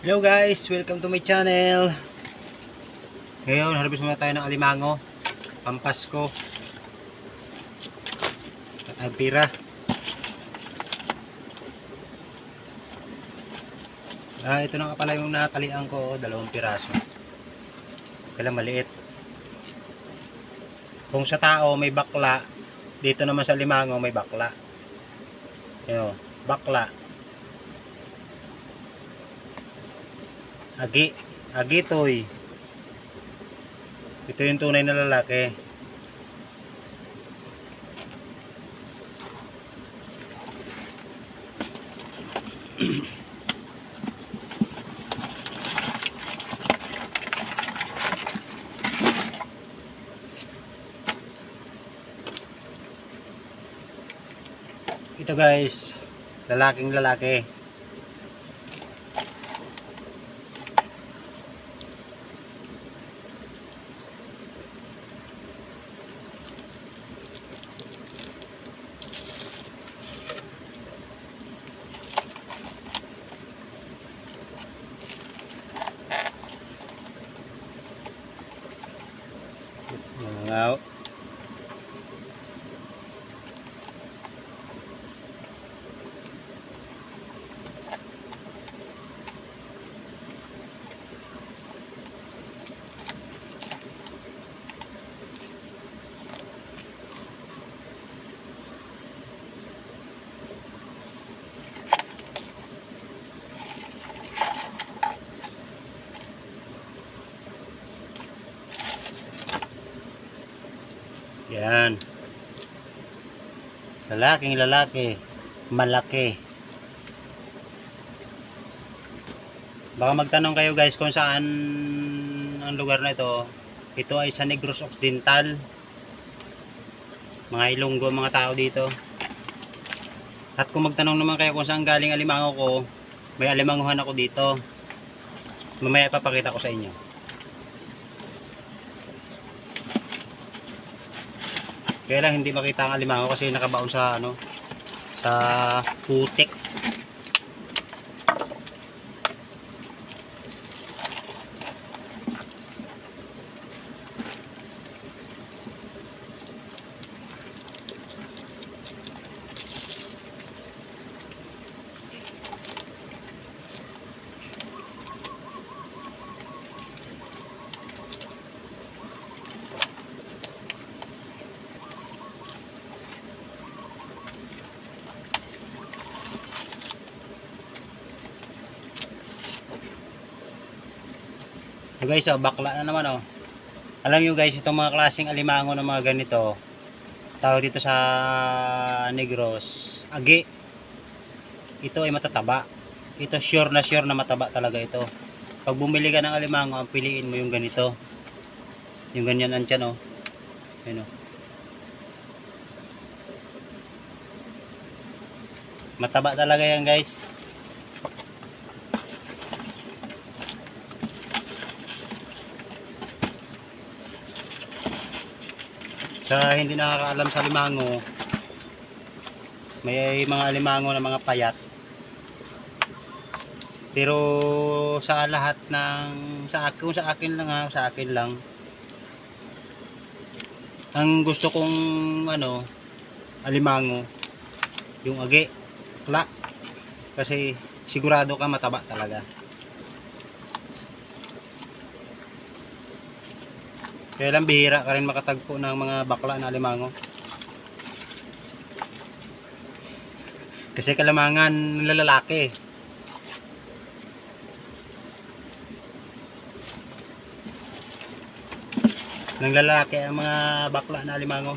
Hello guys, welcome to my channel. Ngayon, harvest muna tayo ng alimango, pampasko, at ampira. Ah, ito na nga pala yung natalian ko, dalawang piraso. Kailang maliit. Kung sa tao may bakla, dito naman sa limango may bakla. Yun, bakla. Agi, agi toy. Ito yung tunay na lalaki. Ito guys, lalaking lalaki. Mga Yan. Lalaking lalaki. Malaki. Baka magtanong kayo guys kung saan ang lugar na ito. Ito ay sa Negros Occidental. Mga Ilonggo mga tao dito. At kung magtanong naman kayo kung saan galing alimango ko, may alimanguhan ako dito. Mamaya ipapakita ko sa inyo. Kaya lang hindi makita ang alimango kasi nakabaon sa ano sa putik. So guys, oh, bakla na naman oh. Alam nyo guys, itong mga klaseng alimango ng mga ganito, tawag dito sa Negros, agi. Ito ay matataba. Ito sure na sure na mataba talaga ito. Pag bumili ka ng alimango, ang piliin mo yung ganito. Yung ganyan ang tiyan oh. Ayun oh. Mataba talaga yan guys. Sa hindi nakakaalam sa limango may mga limango na mga payat. Pero sa lahat ng sa akin sa akin lang ha, sa akin lang ang gusto kong ano alimango yung agi kla kasi sigurado ka mataba talaga Kaya lang bihira ka rin makatagpo ng mga bakla na alimango. Kasi kalamangan ng lalaki. Ng lalaki ang mga bakla na alimango.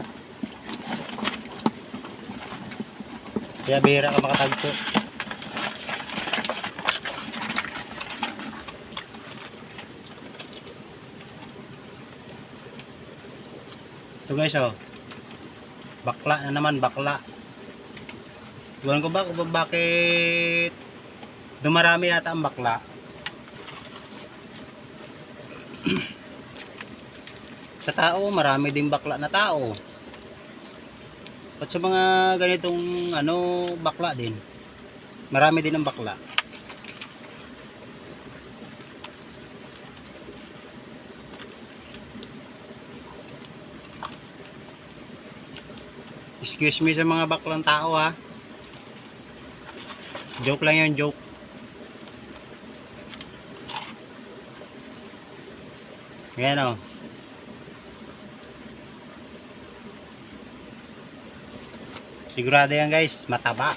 Kaya bihira ka makatagpo. Ito guys oh. Bakla na naman, bakla. Iwan ko ba kung bakit dumarami yata ang bakla. sa tao, marami din bakla na tao. At sa mga ganitong ano, bakla din. Marami din ang bakla. Excuse me sa mga baklang tao ha. Joke lang yun, joke. Ayan o. Sigurado yan guys, mataba.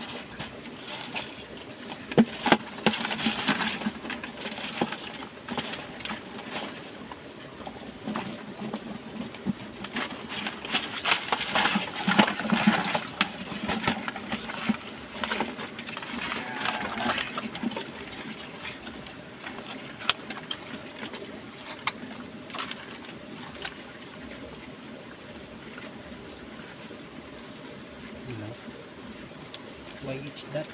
Ano? Why it's that?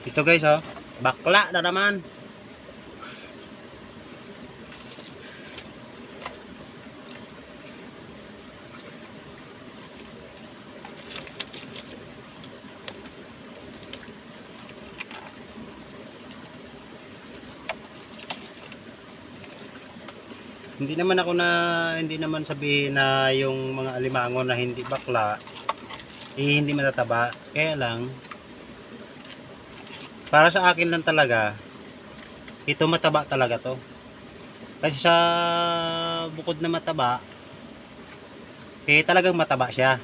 Ito guys oh, bakla na naman. Hindi naman ako na hindi naman sabihin na yung mga alimango na hindi bakla eh hindi matataba. Kaya lang para sa akin lang talaga ito mataba talaga to. Kasi sa bukod na mataba eh talagang mataba siya.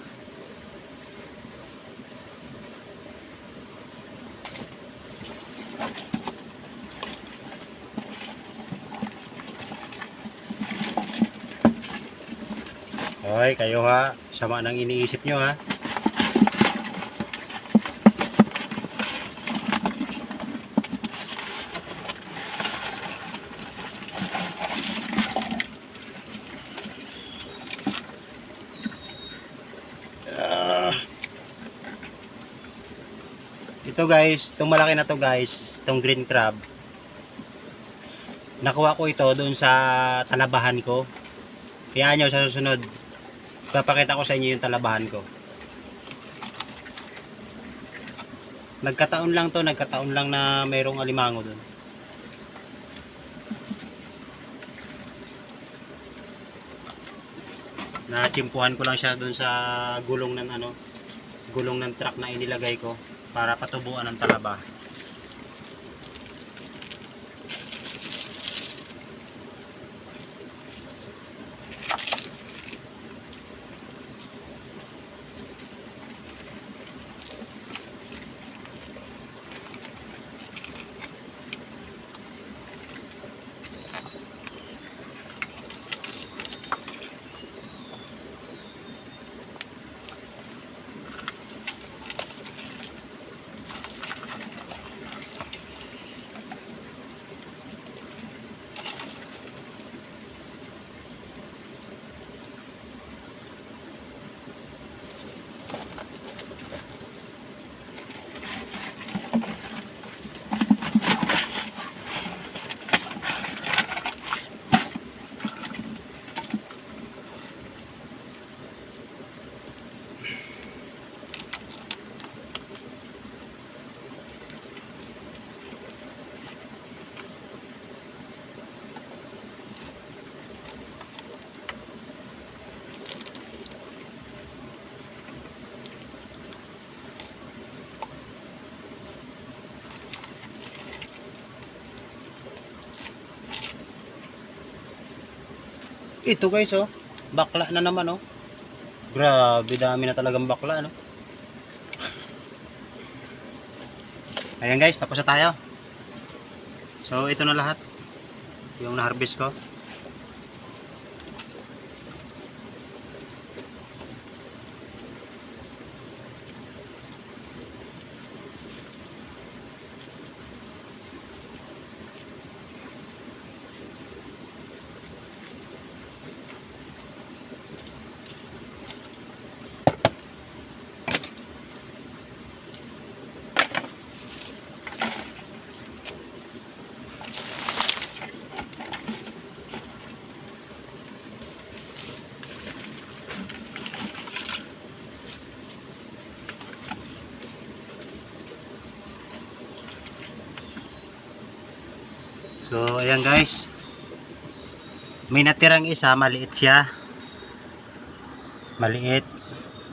Hoy, kayo ha. Sama ng iniisip nyo ha. Ito guys, itong malaki na to guys, itong green crab. Nakuha ko ito doon sa talabahan ko. Kaya nyo sa susunod, papakita ko sa inyo yung talabahan ko. Nagkataon lang to, nagkataon lang na mayroong alimango doon. Nachimpuhan ko lang siya doon sa gulong ng ano, gulong ng truck na inilagay ko para patubuan ng talaba. Ito guys oh, bakla na naman oh. Grabe dami na talagang bakla no. Ayan guys, tapos na tayo. So ito na lahat. Yung na-harvest ko. So ayan guys. May natirang isa, maliit siya. Maliit.